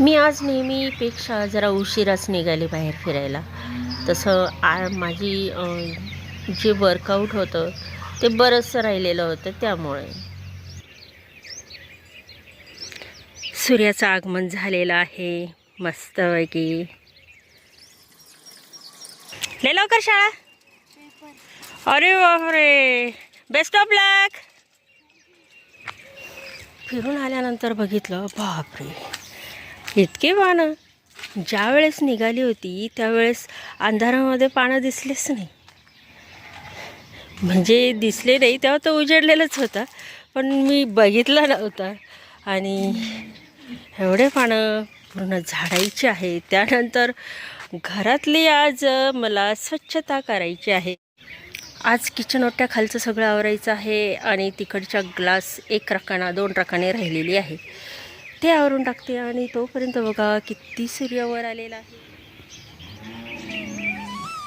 मी आज नेहमीपेक्षा जरा उशिराच निघाले बाहेर फिरायला. तसं आ माझी जे वर्कआउट होतं ते बरंचसं राहिलेलं होतं त्यामुळे. सूर्याचं आगमन झालेलं आहे मस्तपैकी. लय लवकर शाळा? अरे बापरे! बेस्ट ऑफ लक फिरून आल्यानंतर बघितलं बापरे! इतके पानं ज्या वेळेस निघाली होती त्यावेळेस अंधारामध्ये पानं दिसलेच नाही. म्हणजे दिसले नाही तेव्हा तर उजेडलेलंच होतं. पण मी बघितला नव्हता. आणि एवढे पानं पूर्ण झाडायची आहे. त्यानंतर घरातली आज मला स्वच्छता करायची आहे. आज किचन ओट्या खालचं सगळं आवरायचं आहे आणि तिकडच्या ग्लास एक रकाना दोन रकाने राहिलेली आहे. ते आवरून टाकते आणि तोपर्यंत बघा किती सूर्य वर आलेला आहे.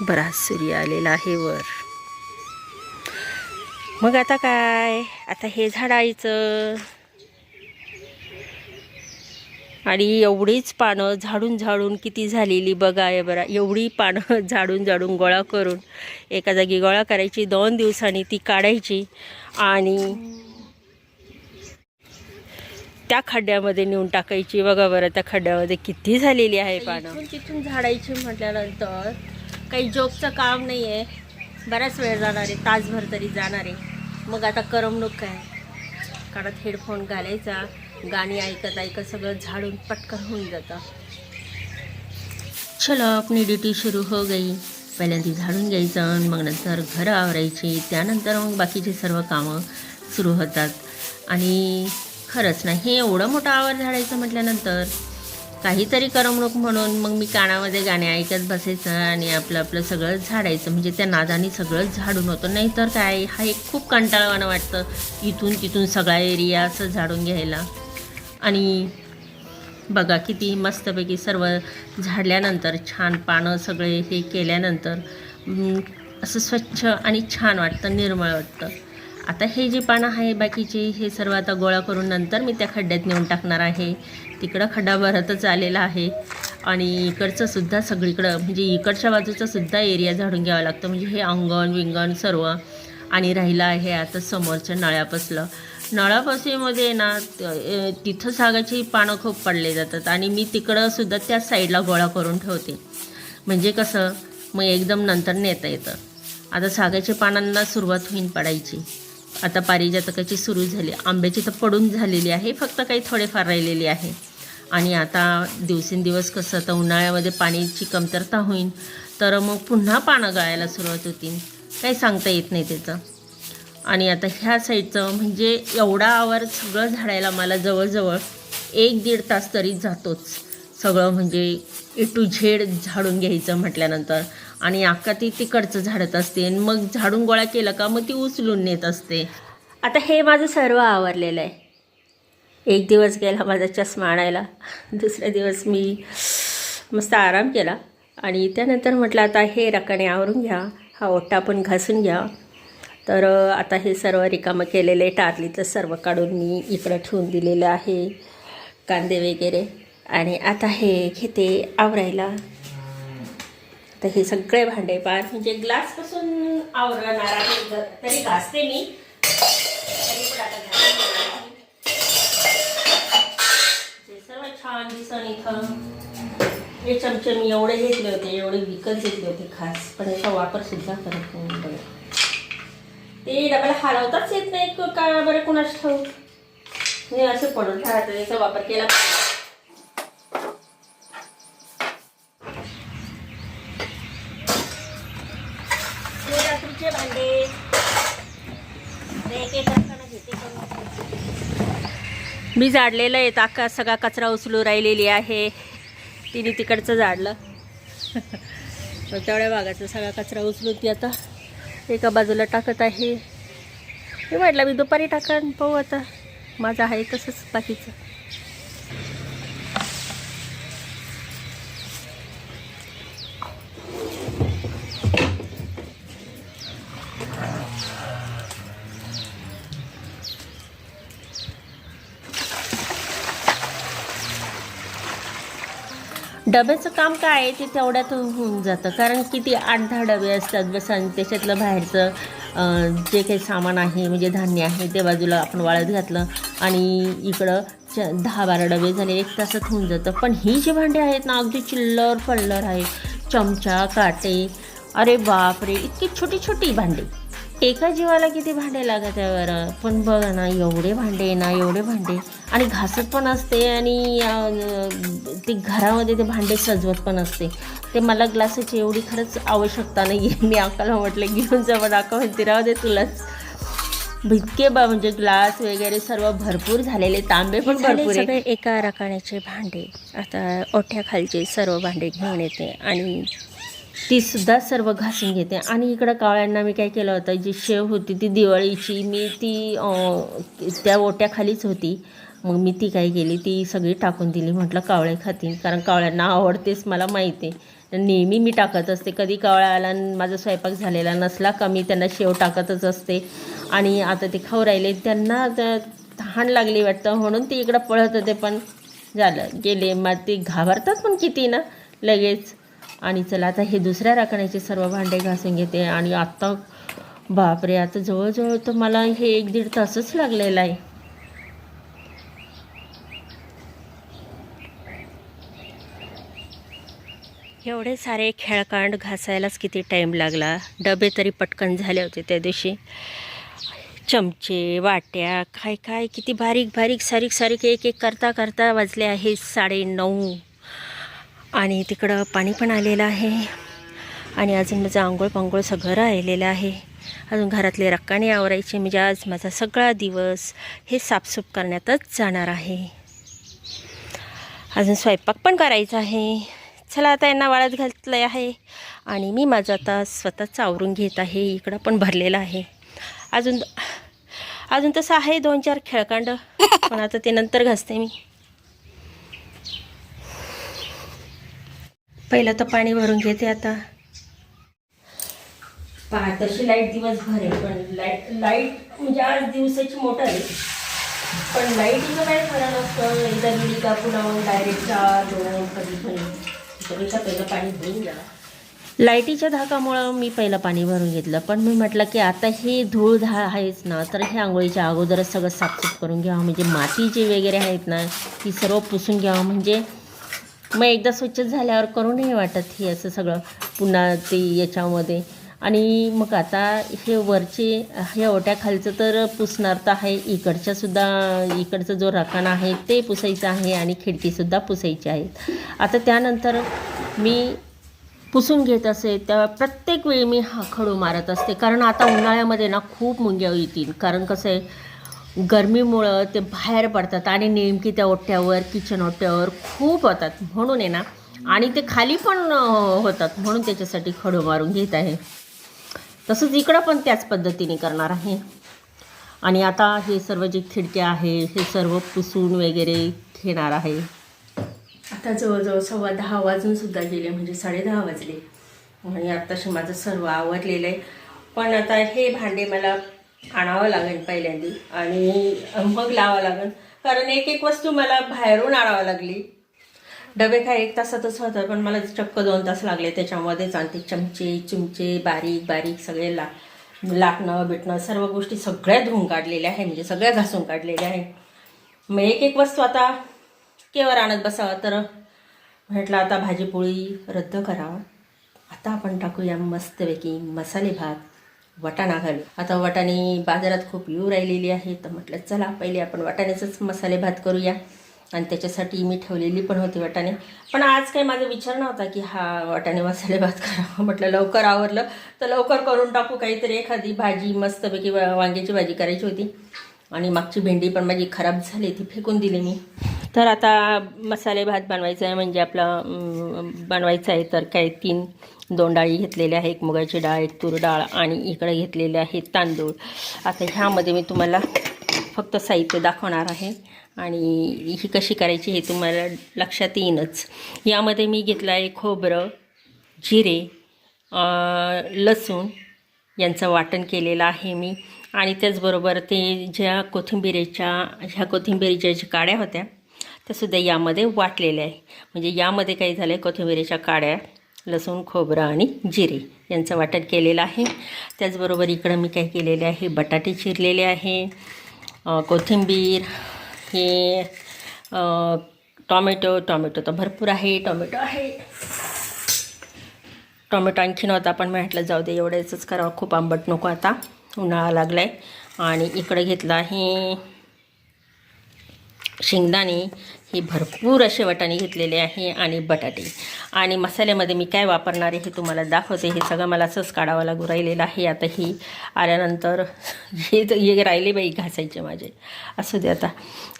बराच सूर्य आलेला आहे वर. मग आता काय? आता हे झाडायचं आणि एवढीच पानं झाडून झाडून किती झालेली बघा आहे बरा. एवढी पानं झाडून झाडून गोळा करून एका जागी गोळा करायची दोन दिवसांनी ती काढायची आणि त्या खड्ड्यामध्ये नेऊन टाकायची. बघा बरं त्या खड्ड्यामध्ये किती झालेली आहे पानं. तिथून झाडायची म्हटल्यानंतर काही जॉबचं काम नाही आहे बराच वेळ जाणार आहे तासभर तरी जाणार आहे. मग आता करमणूक काय? कानात हेडफोन घालायचा गाणी ऐकत ऐकत सगळं झाडून पटकन होऊन जातं. चलो आपली ड्युटी सुरू हो गई. पहिल्यांदा झाडून घ्यायचं मग नंतर घरं आवरायची. त्यानंतर मग बाकीचे सर्व कामं सुरू होतात. आणि खरंच नाही हे एवढं मोठं आवर झाडायचं म्हटल्यानंतर काहीतरी करमणूक म्हणून मग मी कानामध्ये गाणे ऐकत बसायचं आणि आपलं आपलं सगळं झाडायचं. म्हणजे त्या नादाने सगळं झाडून होतं. नाहीतर काय हा एक खूप कंटाळवाणं वाटतं इथून तिथून सगळा एरिया असं झाडून घ्यायला. आणि बघा किती मस्तपैकी सर्व झाडल्यानंतर छान पानं सगळे हे केल्यानंतर असं स्वच्छ आणि छान वाटतं निर्मळ वाटतं. आता हे जे पानं आहे बाकीचे हे सर्व आता गोळा करून नंतर मी त्या खड्ड्यात नेऊन टाकणार आहे. तिकडं खड्डा भरतच आलेला आहे. आणि इकडचं सुद्धा सगळीकडं म्हणजे इकडच्या बाजूचा सुद्धा एरिया झाडून घ्यावा लागतो. म्हणजे हे अंगण विंगण सर्व आणि राहिलं आहे आता समोरच्या नळ्यापासलं. नळापासीमध्ये ना तिथं सागाची पानं खूप पडले जातात. आणि मी तिकडं सुद्धा त्या साईडला गोळा करून ठेवते. म्हणजे कसं मग एकदम नंतर नेता येतं. आता सागाच्या पानांना सुरुवात होईन पडायची. आता पारिजातकाची सुरू झाली. आंब्याची तर पडून झालेली आहे. फक्त काही थोडेफार राहिलेली आहे. आणि आता दिवसेंदिवस कसं तर उन्हाळ्यामध्ये पाण्याची कमतरता होईल तर मग पुन्हा पानं गळायला सुरुवात होतील. काही सांगता येत नाही त्याचं. आणि आता ह्या साईडचं म्हणजे एवढा आवार सगळं झाडायला मला जवळजवळ एक दीड तास तरी जातोच. सगळं म्हणजे ए टू झेड झाडून घ्यायचं म्हटल्यानंतर. आणि अक्का ती तिकडचं झाडत असते. आणि मग झाडून गोळा केलं का मग ती उचलून नेत असते. आता हे माझं सर्व आवरलेलं आहे. एक दिवस गेला माझा चष्मा आणायला. दुसऱ्या दिवस मी मस्त आराम केला. आणि त्यानंतर म्हटलं आता हे रकाने आवरून घ्या. हा ओटा पण घासून घ्या. तर आता हे सर्व रिकामं केलेले टारलीचं सर्व काढून मी इकडं ठेवून दिलेलं आहे. कांदे वगैरे. आणि आता हे घेते आवरायला. तर हे सगळे भांडे पार. म्हणजे ग्लासपासून आवरणार आहे. तरी घासते मी. तरी पण आता ते म्हणजे सर्व छान दिसन इथं. हे चमचे मी एवढे घेतले होते एवढे विकत घेतले होते खास. पण याचा वापर सुद्धा करत नाही ते डब्याला हलवताच येत नाही का? बरं कुणाच ठाऊक? हे असं पडून राहतं याचा वापर केला पाहिजे. हे रात्रीचे भांडे ते एक एक रकाना घेते करून. मी झाडलेलं आहे. ताका सगळा कचरा उचलू राहिलेली आहे. तिने तिकडचं झाडलं. तेवढ्या भागाचा सगळा कचरा उचलून ती आता एका बाजूला टाकत आहे. मी म्हटलं मी दुपारी टाकन पाहू आता. माझं आहे तसंच बाकीचं. डब्याचं काम काय आहे ते तेवढ्यात होऊन जातं. कारण किती आठ दहा डबे असतात बस आणि त्याच्यातलं बाहेरचं जे काही सामान आहे म्हणजे धान्य आहे ते बाजूला आपण वाळत घातलं आणि इकडं च दहा बारा डबे झाले एक तासात होऊन जातं. पण ही जी भांडी आहेत ना अगदी चिल्लर पल्लर आहे चमचा काटे अरे बापरे इतकी छोटी छोटी भांडी. एका जीवाला किती भांडे लागत आहे बरं? पण बघ ना एवढे भांडे ना एवढे भांडे. आणि घासत पण असते आणि ते घरामध्ये ते भांडे सजवत पण असते. ते मला ग्लासाची एवढी खरंच आवश्यकता नाही आहे मी अकाला म्हटलं घेऊन जा पण अका म्हणते राहू दे तुलाच इतके बा म्हणजे ग्लास वगैरे सर्व भरपूर झालेले तांबे पण भरपूर सगळे एका रकाण्याचे भांडे. आता ओठ्याखालचे सर्व भांडे घेऊन येते आणि ती सुद्धा सर्व घासून घेते. आणि इकडं कावळ्यांना मी काय केलं होतं जी शेव होती ती दिवाळीची मी ती त्या ओट्याखालीच होती. मग मी ती काय केली ती सगळी टाकून दिली. म्हटलं कावळे खातील कारण कावळ्यांना आवडतेच मला माहिती आहे. नेहमी मी टाकत असते. कधी कावळा आला माझा स्वयंपाक झालेला नसला का मी त्यांना शेव टाकतच असते. आणि आता ते खाऊ राहिले त्यांना तहान लागली वाटतं. म्हणून ते इकडं पळत होते पण झालं. गेले. मग ते घाबरतात पण किती ना लगेच. आणि चला आता हे दुसऱ्या राखण्याचे सर्व भांडे घासून घेते. आणि आत्ता बापरे आता जवळजवळ तर मला हे एक दीड तासच लागलेला आहे. एवढे सारे खेळकांड घासायलाच किती टाईम लागला. डबे तरी पटकन झाले होते त्या दिवशी. चमचे वाट्या काय काय किती बारीक बारीक सारीक सारीक एक एक करता करता वाजले आहे साडे नऊ आणि तिकडं पाणी पण आलेलं आहे. आणि अजून माझं आंघोळ पांघोळ सगळं राहिलेलं आहे. अजून घरातले रक्काने आवरायचे. म्हणजे आज माझा सगळा दिवस हे साफसूफ करण्यातच जाणार आहे. अजून स्वयंपाक पण करायचा आहे. चला आता यांना वाळत घातलं आहे. आणि मी माझं आता स्वतःच आवरून घेत आहे. इकडं पण भरलेलं आहे. अजून अजून तसं आहे दोन चार खेळकांड. पण आता ते नंतर घासते मी. पहिलं तर पाणी भरून घेते आता. पहा तशी लाइट दिवसभर आहे पण लाइट लाइट म्हणजे आज दिवसाची मोटर आहे. पण लाईटीचं काय खरं नसतं. एकदा गेली का पुन्हा मग डायरेक्ट चार दोन कधी पण त्यापेक्षा पहिलं पाणी भरून घ्या. लाईटीच्या धाकामुळं मी पहिलं पाणी भरून घेतलं. पण मी म्हटलं की आता हे धूळ धा आहेच ना तर हे आंघोळीच्या अगोदरच सगळं साफसूफ करून घ्यावं. म्हणजे माती जे वगैरे आहेत ना ती सर्व पुसून घ्यावं. म्हणजे मग एकदा स्वच्छ झाल्यावर करू नाही वाटत हे असं सगळं पुन्हा ते याच्यामध्ये. आणि मग आता हे वरचे हे ओट्याखालचं तर पुसणार तर आहे. इकडच्यासुद्धा इकडचं जो रकाना आहे ते पुसायचं आहे आणि खिडकीसुद्धा पुसायची आहेत आता त्यानंतर मी पुसून घेत असे तेव्हा प्रत्येक वेळी मी हा खडू मारत असते. कारण आता उन्हाळ्यामध्ये ना खूप मुंग्या येतील. कारण कसं आहे गरमीमुळं ते बाहेर पडतात आणि नेमकी त्या ओट्यावर किचन ओट्यावर खूप होतात. म्हणून आहे ना आणि ते खाली पण होतात. म्हणून त्याच्यासाठी खडू मारून घेत आहे. तसंच इकडं पण त्याच पद्धतीने करणार आहे. आणि आता हे सर्व जे खिडक्या आहे हे सर्व पुसून वगैरे घेणार आहे. आता जवळजवळ सव्वा दहा वाजून सुद्धा गेले म्हणजे साडेदहा वाजले. आणि आत्ताशी माझं सर्व आवरलेलं आहे. पण आता हे भांडे मला आणावं लागेल पहिल्यांदी आणि मग लावावं लागेल. कारण एक एक वस्तू मला बाहेरून आणावं लागली. डबे काय एक तासातच होतं पण मला चक्क दोन तास लागले त्याच्यामध्येच. आणि ते चमचे चिमचे बारीक बारीक सगळे ला लाटणं बिटणं सर्व गोष्टी सगळ्या धुवून काढलेल्या आहे म्हणजे सगळ्या घासून काढलेल्या आहे मग एक एक वस्तू आता केवर आणत बसावं. तर म्हटलं आता भाजीपोळी रद्द करावं. आता आपण टाकूया मस्तपैकी मसाले भात. वटाणा घालू. आता वटाणे बाजारात खूप येऊ राहिलेली आहे तर म्हटलं चला पहिले आपण वटाण्याचंच मसाले भात करूया. आणि त्याच्यासाठी मी ठेवलेली पण होती वाटाणे. पण आज काही माझा विचार नव्हता की हा वाटाणे मसाले भात करावा. म्हटलं लवकर आवरलं तर लवकर करून टाकू. काहीतरी एखादी भाजी मस्तपैकी वांग्याची भाजी करायची होती. आणि मागची भेंडी पण माझी खराब झाली ती फेकून दिली मी. तर आता मसाले भात बनवायचा आहे म्हणजे आपला बनवायचं आहे तर काय तीन दोन डाळी घेतलेल्या आहे एक मुगाची डाळ एक तूर डाळ आणि इकडे घेतलेले आहे तांदूळ. आता ह्यामध्ये मी तुम्हाला फक्त साहित्य दाखवणार आहे आणि ही कशी करायची हे तुम्हाला लक्षात येईनच. यामध्ये मी घेतलं आहे खोबरं जिरे लसूण यांचं वाटण केलेलं आहे मी. आणि त्याचबरोबर ते ज्या कोथिंबिरीच्या ह्या कोथिंबिरीच्या ज्या काड्या होत्या त्यासुद्धा यामध्ये वाटलेल्या आहे म्हणजे यामध्ये काही झालं आहे कोथिंबिरीच्या काड्या लसूण खोबरं आणि जिरे यांचं वाटण केलेलं आहे. त्याचबरोबर इकडं मी काय केलेले आहे बटाटे चिरलेले आहे कोथिंबीर हे टॉमॅटो टॉमॅटो तर भरपूर आहे टॉमॅटो आहे. टॉमॅटो आणखी नव्हता पण म्हटलं जाऊ दे एवढ्याचंच करावं खूप आंबट नको आता. उन्हाळा लागला आहे आणि इकडे घेतला आहे शेंगदाणे. हे भरपूर असे वाटाणे घेतलेले आहे आणि बटाटे. आणि मसाल्यामध्ये मी काय वापरणार आहे हे तुम्हाला दाखवते. हे सगळं मला असंच काढावं लागू राहिलेलं आहे. आता ही आल्यानंतर हे हे राहिले बाई घासायचे माझे. असू दे आता.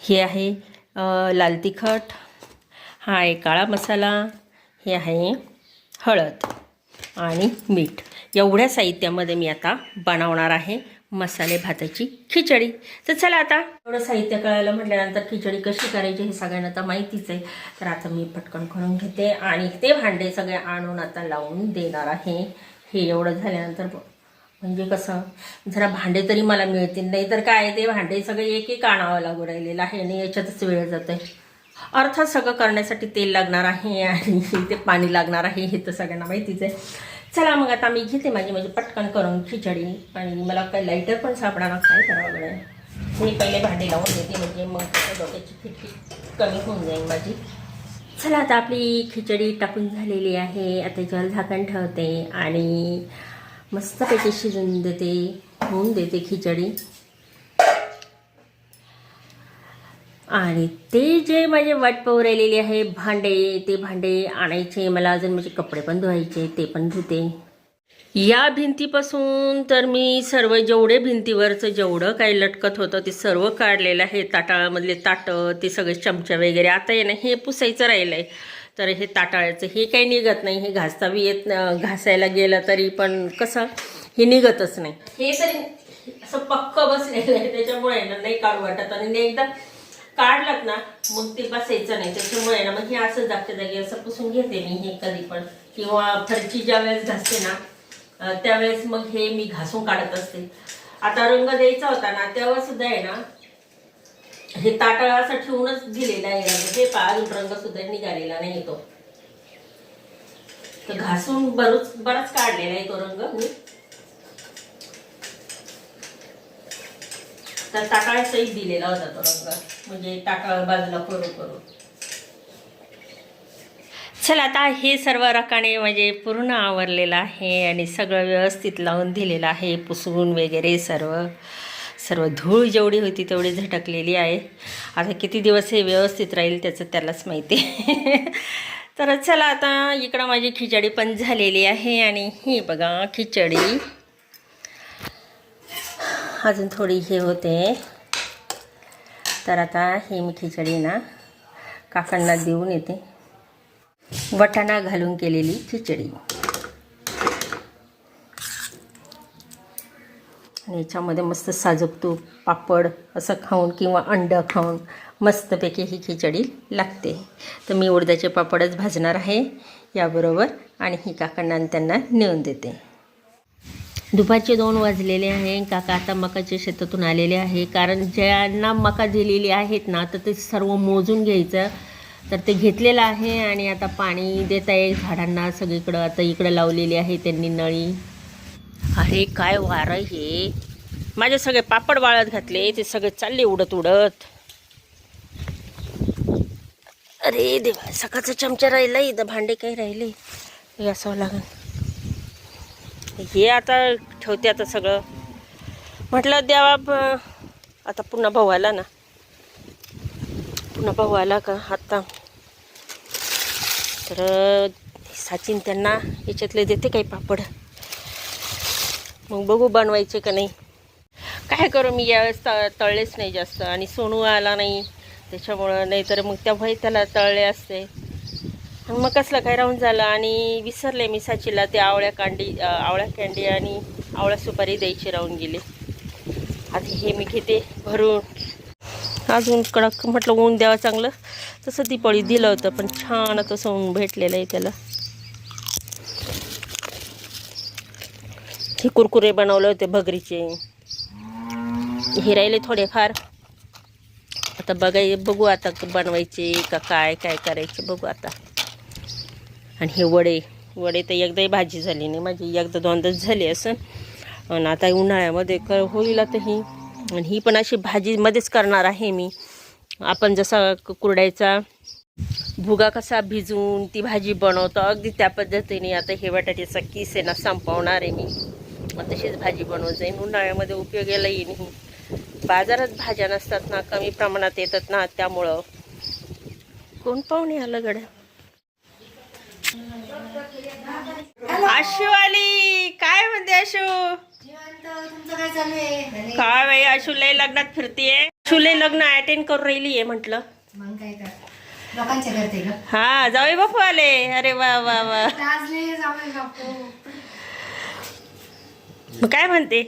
हे आहे लाल तिखट. हा आहे काळा मसाला. हे आहे हळद आणि मीठ. एवढ्या साहित्यामध्ये मी आता बनवणार आहे मसाले भाताची खिचडी. तर चला आता एवढं साहित्य कळायला म्हटल्यानंतर खिचडी कशी करायची हे सगळ्यांना आता माहितीच आहे. तर आता मी पटकन करून घेते आणि ते भांडे सगळे आणून आता लावून देणार आहे. हे एवढं झाल्यानंतर म्हणजे कसं जरा भांडे तरी मला मिळतील. नाही तर काय ते भांडे सगळे एक एक आणावं लागू राहिलेलं आहे आणि याच्यातच वेळ जात आहे अर्थात सगळं करण्यासाठी तेल लागणार आहे आणि ते पाणी लागणार आहे हे तर सगळ्यांना माहितीच आहे. चला मग आता मी घेते माझी म्हणजे पटकन करून खिचडी. आणि मला काही लाईटर पण सापडा काय करावं लागेल? मी पहिले भांडे लावून देते म्हणजे मग डोक्याची खिचडी कमी होऊन जाईल माझी. चला आता आपली खिचडी टाकून झालेली आहे. आता याच्यावर झाकण ठेवते आणि मस्तपैकी शिजून देते होऊन देते खिचडी. आणि ते जे माझे वाट पाहू राहिलेले आहे भांडे ते भांडे आणायचे मला अजून माझे कपडे पण धुवायचे ते पण धुते. या भिंतीपासून तर मी सर्व जेवढे भिंतीवरचं जेवढं काही लटकत होतं ते सर्व काढलेलं आहे. ताटाळामधले ताटं ते सगळे चमचे वगैरे. आता आहे ना हे पुसायचं राहिलं आहे तर हे ताटाळ्याचं हे काही निघत नाही. हे घासता येत घासायला गेलं तरी पण कसं? हे निघतच नाही. हे तरी असं पक्क बसलेलं आहे. त्याच्यामुळे ना नाही काढू वाटत. आणि एकदा काढलात ना मग ते बसायचं नाही. त्याच्यामुळे ना मग हे असं जागच्या जागी असं पुसून घेते मी हे कधी पण. किंवा फरची ज्या वेळेस घासते ना त्यावेळेस मग हे मी घासून काढत असते. आता रंग द्यायचा होता ना तेव्हा सुद्धा आहे ना हे ताटळ असं ठेवूनच दिलेला आहे रंग हे म्हणजे पा अजून रंग सुद्धा निघालेला नाही तो. तर घासून बरच बराच काढलेला आहे तो रंग मी. तर टाकाळ्यासहित दिलेला होता तो म्हणजे टाकाळ बाजूला करू करू. चला आता हे सर्व रकाने म्हणजे पूर्ण आवरलेलं आहे आणि सगळं व्यवस्थित लावून दिलेलं आहे पुसून वगैरे सर्व. सर्व धूळ जेवढी होती तेवढी झटकलेली आहे. आता किती दिवस हे व्यवस्थित राहील त्याचं त्यालाच माहिती तर चला आता इकडं माझी खिचडी पण झालेली आहे आणि ही बघा खिचडी. अजून थोडी हे होते. तर आता हे मी खिचडी ना काकांना देऊन येते. वटाणा घालून केलेली खिचडी. आणि याच्यामध्ये मस्त साजूक तूप पापड असं खाऊन किंवा अंड खाऊन मस्तपैकी ही खिचडी लागते. तर मी उडदाचे पापडच भाजणार आहे याबरोबर आणि ही काकांना आणि त्यांना नेऊन देते. दुपारचे दोन वाजलेले आहे. काका आता मकाच्या शेतातून आलेले आहे. कारण ज्यांना मका दिलेली आहेत ना तर ते सर्व मोजून घ्यायचं. तर ते घेतलेलं आहे आणि आता पाणी देत आहे झाडांना. सगळीकडं आता इकडं लावलेली आहे त्यांनी नळी. अरे काय वारं हे. माझे सगळे पापड वाळत घातले. ते सगळे चालले उडत उडत. अरे देवा सकाळचा चमचा राहिला. इथं भांडे काही राहिले. असावं लागेल. हे आता ठेवते आता सगळं. म्हटलं द्यावा आता पुन्हा भाऊ आला ना. पुन्हा भाऊ आला का आत्ता तर साचिन त्यांना याच्यातले देते काही पापड. मग बघू बनवायचे का नाही. काय करू मी यावेळेस त तळलेच नाही जास्त आणि सोनू आला नाही. त्याच्यामुळं नाहीतर मग तेव्हाही त्याला तळले असते. मग कसलं काय राहून झालं आणि विसरले मी साचीला ते आवळ्या कांडी आवळ्या कँडी आणि आवळ्या सुपारी द्यायची राहून गेले. आता हे मी घेते भरून. अजून कडक म्हटलं ऊन द्यावं चांगलं. तसं दिपाळी दिलं होतं पण छान तसं ऊन भेटलेलं आहे त्याला. हे कुरकुरे बनवले होते भगरीचे. हे राहिले थोडेफार. आता बघाय बघू आता बनवायचे का काय काय करायचे बघू आता. आणि हे वडे वडे तर एकदाही भाजी झाली नाही. माझी एकदा दोनदाच झाली असं आणि आता उन्हाळ्यामध्ये क होईल आता ही आणि ही पण अशी भाजीमध्येच करणार आहे मी. आपण जसा क- कुरडायचा भुगा कसा भिजवून ती भाजी बनवतो अगदी त्या पद्धतीने आता हे बटाट्याचा किस आहे ना संपवणार आहे मी. मग तशीच भाजी बनवत जाईन. उन्हाळ्यामध्ये उपयोगाला येईन ही बाजारात भाज्या नसतात ना कमी प्रमाणात येतात ना त्यामुळं. कोण पाहुणे आलं गड्या? आशू आली. काय म्हणते आशू? काय चालू आहे? काय बाई आशू लय लग्नात फिरतीये. आशू लय लग्न अटेंड करून राहिली आहे म्हटलं हा जाऊ बापू आले. अरे वा वा वा. काय म्हणते?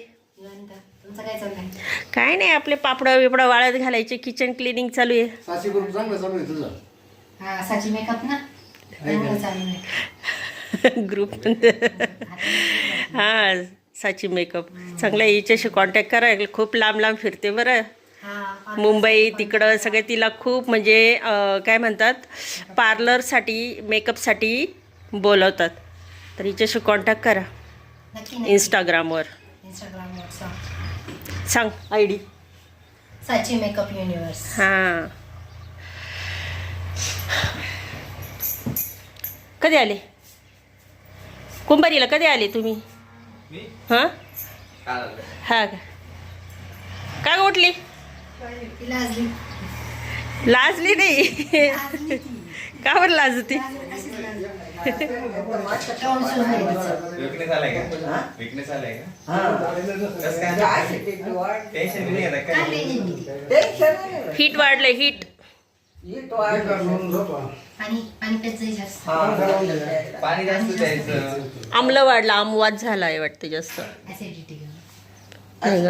काय नाही आपले पापडं बिपडं वाळत घालायचे किचन क्लिनिंग चालू आहे. सातशे ग्रुप चांगलं चालू आहे तुझं. हा साची मेकअप ना? त्यामुळे चालू आहे ग्रुप हा साची मेकअप चांगला हिच्याशी कॉन्टॅक्ट करा. खूप लांब लांब फिरते बरं. मुंबई तिकडं सगळे तिला खूप म्हणजे काय म्हणतात? पार्लरसाठी मेकअपसाठी बोलवतात. तर हिच्याशी कॉन्टॅक्ट करा. इंस्टाग्रामवर सांग. I D Sachi makeup universe हां. कधी आले? कुंभारीला कधी आले तुम्ही? हां? हा का? काय ग उठली? लाजली. लाजली नाही. का बरं टेन्शन किती? हीट वाढलंय हीट पाणी पाणी जास्त. पाणी जास्त आम्ल वाढला आमवाद झालाय वाटतं जास्त. ऍसिडिटी नाही.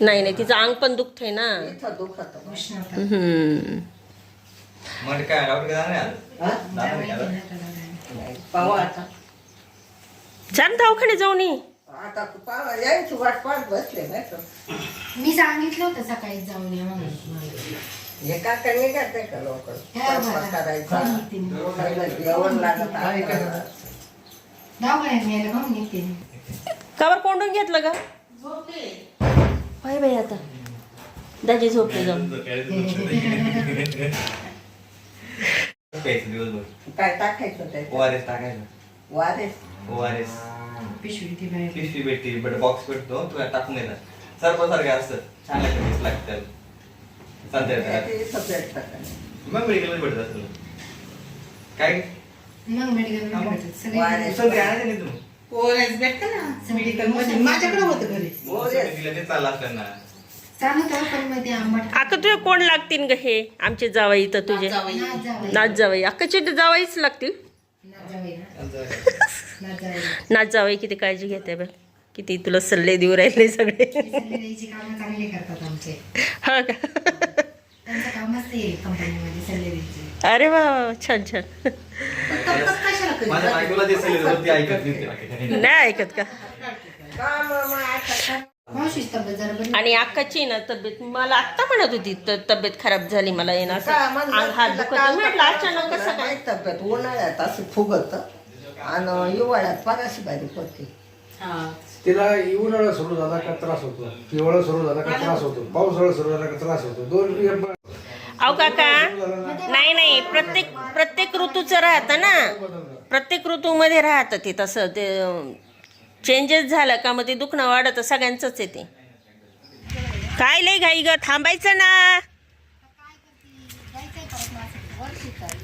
नाही नाही तिचं अंग पण दुखतंय ना. उष्णता. हम्म. मग काय डॉक्टर जाणार आहे आज? जाणार आहे का? आता? छान दवाखाने जाऊन ये. मी सांगितलं होतं सकाळी जाऊन ये म्हणून. दवाखान्यात न्यायला म्हणून निघते मी. कावर कोंडून घेतलं का पाय बाई आता. दाजी झोपले जाऊन. प्यायचं दिवसभर काय टाकायचं ते ओआरएस टाकायचं. वारे ओआरएस पिशवी ती बाहेर पिशवी भेटते बट बॉक्स भेटतो. तुला टाकून येतात सरपसारखे असतं. छान लागतं लागतं चालतंय आता. ते सगळं टाकायचं. मग मेडिकल भेटत असेल काय? मग मेडिकल भेटत सगळे वारे. संत्री आणायचं नाही तुम्ही ओरेस भेटतं ना. मेडिकलमध्ये. माझ्याकडे होतं घरी संत्री दिलं ते चाललं असतं ना चालत होतं, पण मग ते आंबट अक्का तुझे कोण लागतील ग हे? आमचे जावई इथं तुझे. जावई. नाच जावई. अक्काचे तर जावईच लागतील. नाच जावई किती काळजी घेते बघ. किती तुला सल्ले देऊ राहिले सगळे. हा का? त्यांचं कामच ते कंपनीमध्ये सल्ले द्यायचे अरे वा वा, छान छान. कशाला कधी? माझ्या बायकोला ते सल्ले देतो, ती ऐकत नाही ते बाकी काही नाही. नाही ऐकत का? मावशीच तब्येत जरा बरी आणि अक्काची ना तब्येत मला आत्ता म्हणत होती त- तब्येत खराब झाली मला येणं असं. का? म्हणलं अंग हात दुखत म्हटलं अचानक कसं काय? तब्येत उन्हाळ्यात असं फुगत. आणि हिवाळ्यात फारशी बारीक होती. हा तिला उन्हाळा सुरू झाला का त्रास होतो. हिवाळा सुरू झाला का त्रास होतो. पावसाळा सुरू झाला का त्रास होतो. दोन अहो काका नाही नाही. प्रत्येक प्रत्येक ऋतूचं राहतं ना. प्रत्येक ऋतूमध्ये राहतं ते तसं. ते चेंजेस झालं का मग ते दुखणं वाढतं सगळ्यांचंच आहे ते. काय लय घाई ग? थांबायचं ना.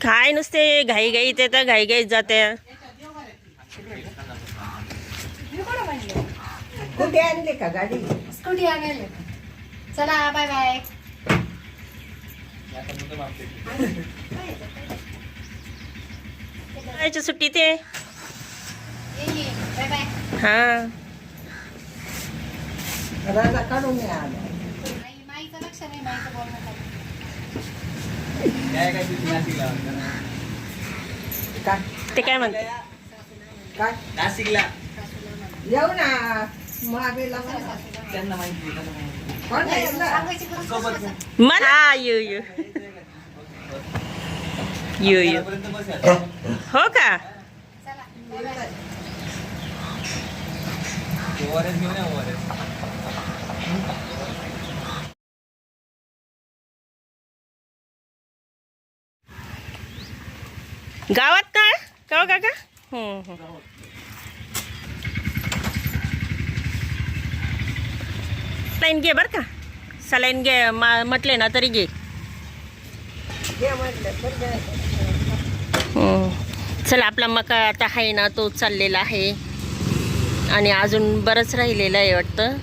काय नुसते घाई घाई ते तर घाई घाईत जाते कुठे आणली का गाडी? स्कूटी आणायला चला बाय बाय याची सुट्टी ते? बाय बाय हां. राजा काढून या आला. माईचं लक्ष नाही माईचं बोलणं चालू. काय काय तुझी नाशिकला काय? ते काय म्हणते? काय? नाशिकला. येऊ ना. त्यांना माहिती आहे यू यू. You you. हो का? गावात ना का हो काका? हो हो सलाईन घे बरं का. सलाईन घे मा म्हटले ना तरी घे. हो. चला आपला मका आता आहे ना तो चाललेला आहे. आणि अजून बरंच राहिलेलं आहे वाटतं.